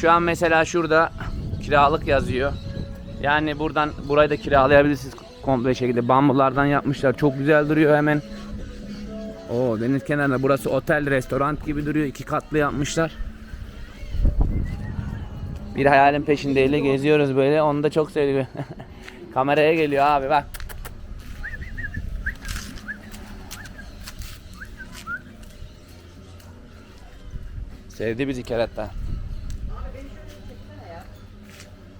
Şu an mesela şurada kiralık yazıyor. Yani buradan burayı da kiralayabilirsiniz komple şekilde. Bambulardan yapmışlar. Çok güzel duruyor hemen. Oo deniz kenarında. Burası otel, restoran gibi duruyor. İki katlı yapmışlar. Bir hayalin peşindeyle geziyoruz böyle. Onu da çok seviyor. Kameraya geliyor abi bak. Sevdi bizi kerata.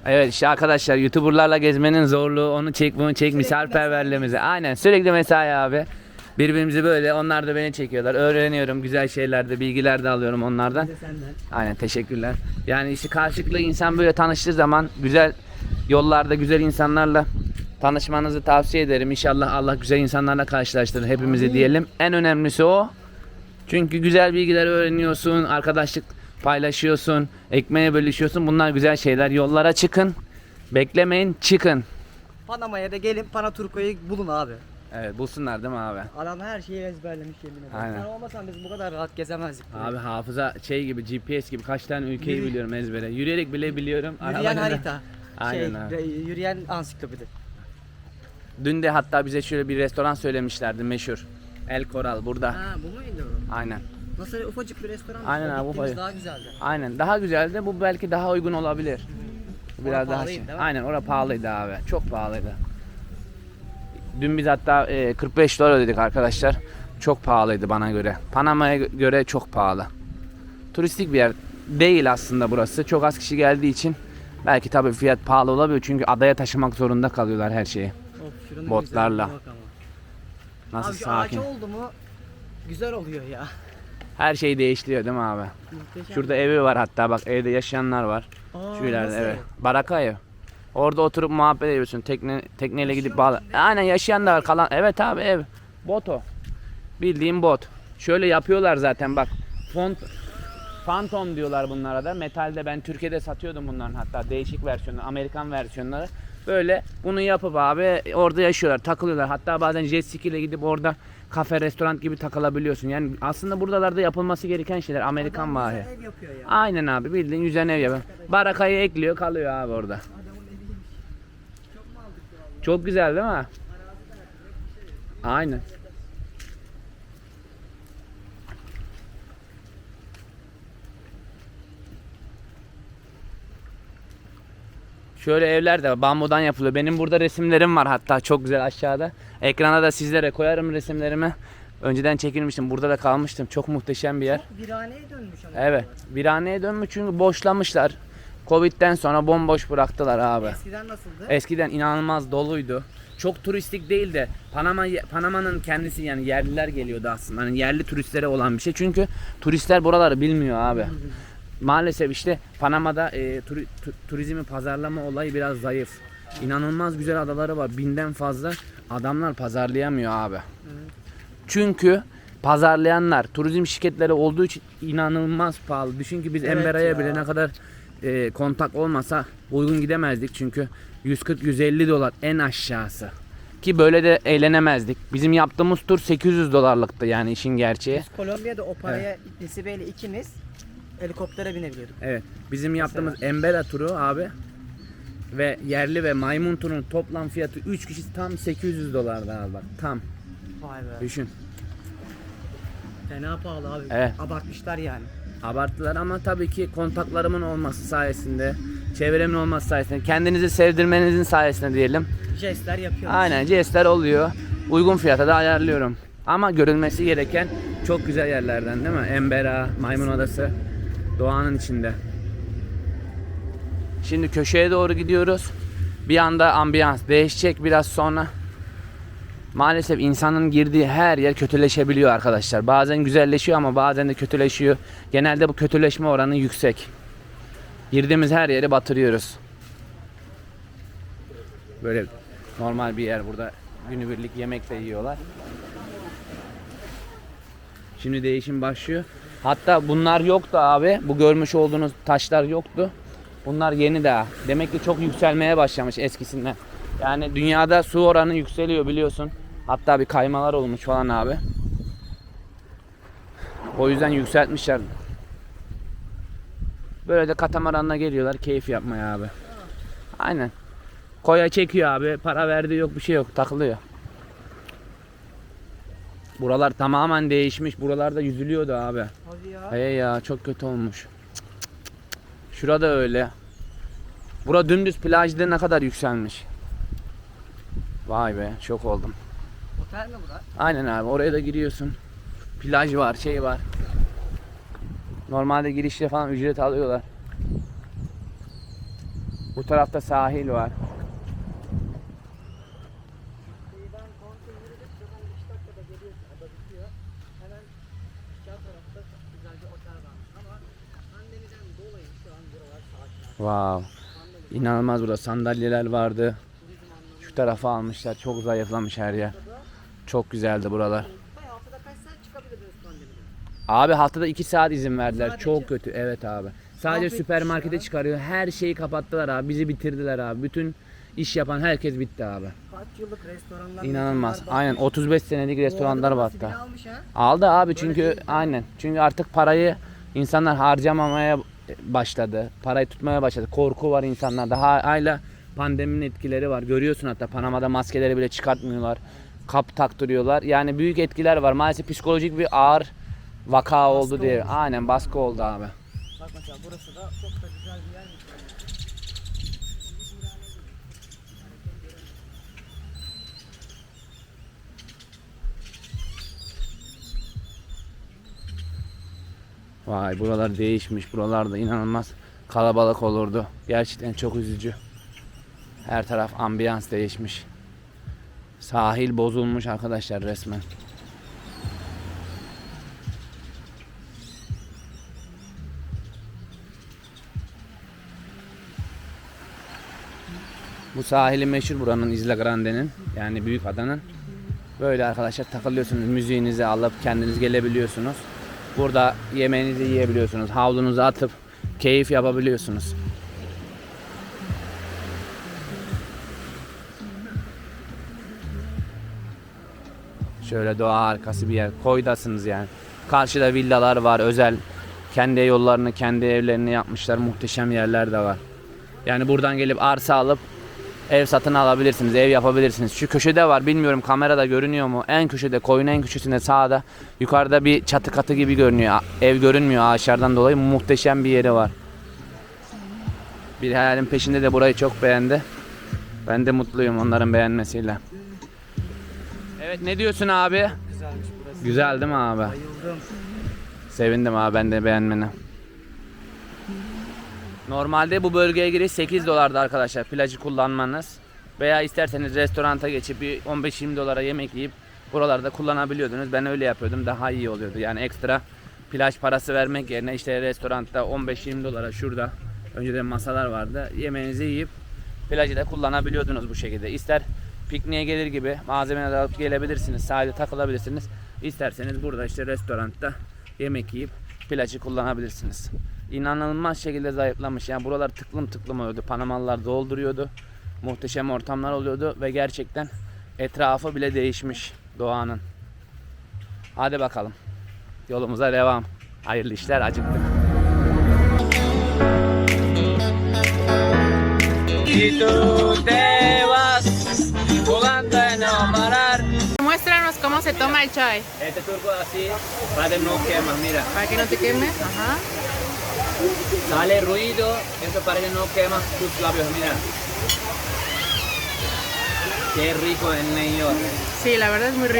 Evet işte arkadaşlar YouTuber'larla gezmenin zorluğu onu çek bunu çek misafirperverliğimizi. Aynen sürekli mesai abi. Birbirimizi böyle onlar da beni çekiyorlar. Öğreniyorum güzel şeyler de bilgiler de alıyorum onlardan. Aynen teşekkürler. Yani işte karşılıklı insan böyle tanıştığı zaman güzel yollarda güzel insanlarla tanışmanızı tavsiye ederim. İnşallah Allah güzel insanlarla karşılaştırır hepimizi diyelim. En önemlisi o. Çünkü güzel bilgiler öğreniyorsun, arkadaşlık paylaşıyorsun, ekmeğe bölüşüyorsun. Bunlar güzel şeyler. Yollara çıkın. Beklemeyin, çıkın. Panama'ya da gelin Panaturco'yu bulun abi. Evet, bulsunlar değil mi abi? Adam her şeyi ezberlemiş yemin ederim. Aynen. Sen olmasan biz bu kadar rahat gezemezdik. Abi hafıza şey gibi GPS gibi kaç tane ülkeyi Yürü- biliyorum ezbere. Yürüyerek bile biliyorum. Yürüyen Arabayla- harita. Aynen şey, abi. yürüyen ansiklopedi. Dün de hatta bize şöyle bir restoran söylemişlerdi meşhur. El Coral burada. Ha bu muydu? Aynen. Nasıl ufacık bir restoran. Aynen abi, ufacık. Daha güzeldi. Aynen. Daha güzeldi. Bu belki daha uygun olabilir. Biraz Orası daha pahalıydı, şey. Aynen orada pahalıydı abi. Çok pahalıydı. Dün biz hatta e, 45 dolar ödedik arkadaşlar. Çok pahalıydı bana göre. Panama'ya gö- göre çok pahalı. Turistik bir yer değil aslında burası. Çok az kişi geldiği için belki tabii fiyat pahalı olabilir. Çünkü adaya taşımak zorunda kalıyorlar her şeyi. Of, Botlarla. Nasıl abi sakin. ağaç oldu mu güzel oluyor ya. Her şey değiştiriyor değil mi abi? Muhteşem. Şurada evi var hatta bak evde yaşayanlar var. Aa, Şu ileride nasıl? evet. Baraka ev. Orada oturup muhabbet ediyorsun. Tekne tekneyle gidip bağla. Aynen yaşayan da var kalan. Evet abi ev. Bot o. Bildiğin bot. Şöyle yapıyorlar zaten bak. Font Phantom diyorlar bunlara da. Metalde ben Türkiye'de satıyordum bunların hatta değişik versiyonları, Amerikan versiyonları. Böyle bunu yapıp abi orada yaşıyorlar, takılıyorlar. Hatta bazen jet ski ile gidip orada kafe, restoran gibi takılabiliyorsun. Yani aslında buralarda yapılması gereken şeyler Amerikan Adam güzel ev yapıyor ya. Aynen abi bildiğin yüzen ev yapıyor. Barakayı ekliyor kalıyor abi orada. Çok güzel değil mi? Aynen. Şöyle evler de bambudan yapılıyor. Benim burada resimlerim var hatta çok güzel aşağıda. Ekrana da sizlere koyarım resimlerimi. Önceden çekilmiştim. Burada da kalmıştım. Çok muhteşem bir yer. Çok viraneye dönmüş ama. Evet. Virhaneye dönmüş çünkü boşlamışlar. Covid'den sonra bomboş bıraktılar abi. Eskiden nasıldı? Eskiden inanılmaz doluydu. Çok turistik değil de Panama Panama'nın kendisi yani yerliler geliyordu aslında. Hani yerli turistlere olan bir şey. Çünkü turistler buraları bilmiyor abi. Maalesef işte Panama'da e, turi- tu- turizmi pazarlama olayı biraz zayıf. İnanılmaz güzel adaları var. Binden fazla adamlar pazarlayamıyor abi. Çünkü pazarlayanlar turizm şirketleri olduğu için inanılmaz pahalı. Düşün ki biz Evet Embera'ya ya. bile ne kadar e, kontak olmasa uygun gidemezdik çünkü 140-150 dolar en aşağısı. Ki böyle de eğlenemezdik. Bizim yaptığımız tur 800 dolarlıktı yani işin gerçeği. Biz Kolombiya'da o paraya nesibeyle ikimiz helikoptere binebiliyorduk. Evet. Bizim yaptığımız Embera turu abi ve yerli ve maymun turunun toplam fiyatı 3 kişi tam 800 dolardı abi bak tam Vay be. düşün. Fena pahalı abi. Evet. Abartmışlar yani. Abarttılar ama tabii ki kontaklarımın olması sayesinde, çevremin olması sayesinde, kendinizi sevdirmenizin sayesinde diyelim. Jestler yapıyor. Aynen jestler oluyor. Uygun fiyata da ayarlıyorum. Ama görülmesi gereken çok güzel yerlerden değil mi? Embera, Maymun Adası, doğanın içinde. Şimdi köşeye doğru gidiyoruz. Bir anda ambiyans değişecek biraz sonra. Maalesef insanın girdiği her yer kötüleşebiliyor arkadaşlar. Bazen güzelleşiyor ama bazen de kötüleşiyor. Genelde bu kötüleşme oranı yüksek. Girdiğimiz her yeri batırıyoruz. Böyle normal bir yer burada günübirlik yemek de yiyorlar. Şimdi değişim başlıyor. Hatta bunlar yoktu abi. Bu görmüş olduğunuz taşlar yoktu. Bunlar yeni daha. Demek ki çok yükselmeye başlamış eskisinden. Yani dünyada su oranı yükseliyor biliyorsun. Hatta bir kaymalar olmuş falan abi. O yüzden yükseltmişler. Böyle de katamaranla geliyorlar keyif yapmaya abi. Aynen. Koya çekiyor abi. Para verdiği yok bir şey yok. Takılıyor. Buralar tamamen değişmiş. Buralarda yüzülüyordu abi. Hadi ya. Hey ya çok kötü olmuş. Şurada öyle. Bura dümdüz plajda ne kadar yükselmiş. Vay be çok oldum. Otel mi bura? Aynen abi oraya da giriyorsun. Plaj var şey var. Normalde girişte falan ücret alıyorlar. Bu tarafta sahil var. Kıyıdan kontrol yürüdük. Buradan 5 dakikada geliyorsun. Ada bitiyor. Hemen aşağı tarafta çok güzel bir otel varmış. Ama pandemiden dolayı şu an buralar sakin. Wow. İnanılmaz burada sandalyeler vardı. Şu tarafa almışlar. Çok zayıflamış her yer. Çok güzeldi buralar. Abi haftada 2 saat izin verdiler. Sadece. Çok kötü. Evet abi. Sadece Mahvetmiş süpermarkete ya. çıkarıyor. Her şeyi kapattılar abi. Bizi bitirdiler abi. Bütün iş yapan herkes bitti abi. Kaç yıllık restoranlar. İnanılmaz. Aynen batmış. 35 senelik restoranlar battı. Aldı abi çünkü değil mi? aynen. Çünkü artık parayı insanlar harcamamaya başladı. Parayı tutmaya başladı. Korku var insanlarda. Hala pandeminin etkileri var. Görüyorsun hatta Panama'da maskeleri bile çıkartmıyorlar. Kap taktırıyorlar. Yani büyük etkiler var. Maalesef psikolojik bir ağır vaka oldu diye. olmuş. Aynen baskı oldu abi. Bak mesela burası da çok da güzel bir yermiş. Vay buralar değişmiş. Buralarda inanılmaz kalabalık olurdu. Gerçekten çok üzücü. Her taraf ambiyans değişmiş. Sahil bozulmuş arkadaşlar resmen. Bu sahili meşhur buranın Isla Grande'nin yani büyük adanın. Böyle arkadaşlar takılıyorsunuz müziğinizi alıp kendiniz gelebiliyorsunuz. Burada yemeğinizi yiyebiliyorsunuz. Havlunuzu atıp keyif yapabiliyorsunuz. Şöyle doğa harikası bir yer. Koydasınız yani. Karşıda villalar var özel. Kendi yollarını, kendi evlerini yapmışlar. Muhteşem yerler de var. Yani buradan gelip arsa alıp ev satın alabilirsiniz, ev yapabilirsiniz. Şu köşede var, bilmiyorum kamerada görünüyor mu? En köşede, koyun en köşesinde sağda. Yukarıda bir çatı katı gibi görünüyor. Ev görünmüyor ağaçlardan dolayı. Muhteşem bir yeri var. Bir hayalin peşinde de burayı çok beğendi. Ben de mutluyum onların beğenmesiyle. Evet ne diyorsun abi? Güzelmiş burası. Güzel değil mi abi? Bayıldım. Sevindim abi ben de beğenmene. Normalde bu bölgeye giriş 8 dolardı arkadaşlar plajı kullanmanız. Veya isterseniz restoranta geçip bir 15-20 dolara yemek yiyip buralarda kullanabiliyordunuz. Ben öyle yapıyordum daha iyi oluyordu. Yani ekstra plaj parası vermek yerine işte restoranda 15-20 dolara şurada önceden masalar vardı. Yemeğinizi yiyip plajı da kullanabiliyordunuz bu şekilde. İster pikniğe gelir gibi malzemeleri alıp gelebilirsiniz. Sahilde takılabilirsiniz. İsterseniz burada işte restoranda yemek yiyip plajı kullanabilirsiniz. İnanılmaz şekilde zayıflamış. Yani buralar tıklım tıklım oluyordu. Panamalılar dolduruyordu. Muhteşem ortamlar oluyordu ve gerçekten etrafı bile değişmiş doğanın. Hadi bakalım. Yolumuza devam. Hayırlı işler acıktık. Muéstranos cómo se toma el chai. Este turco así, para que no quema, mira. Para que no te quemes. Ajá. Sale ruido, eso para que no quema tus labios, mira. Qué rico el neyo. Sí, la verdad es muy rico.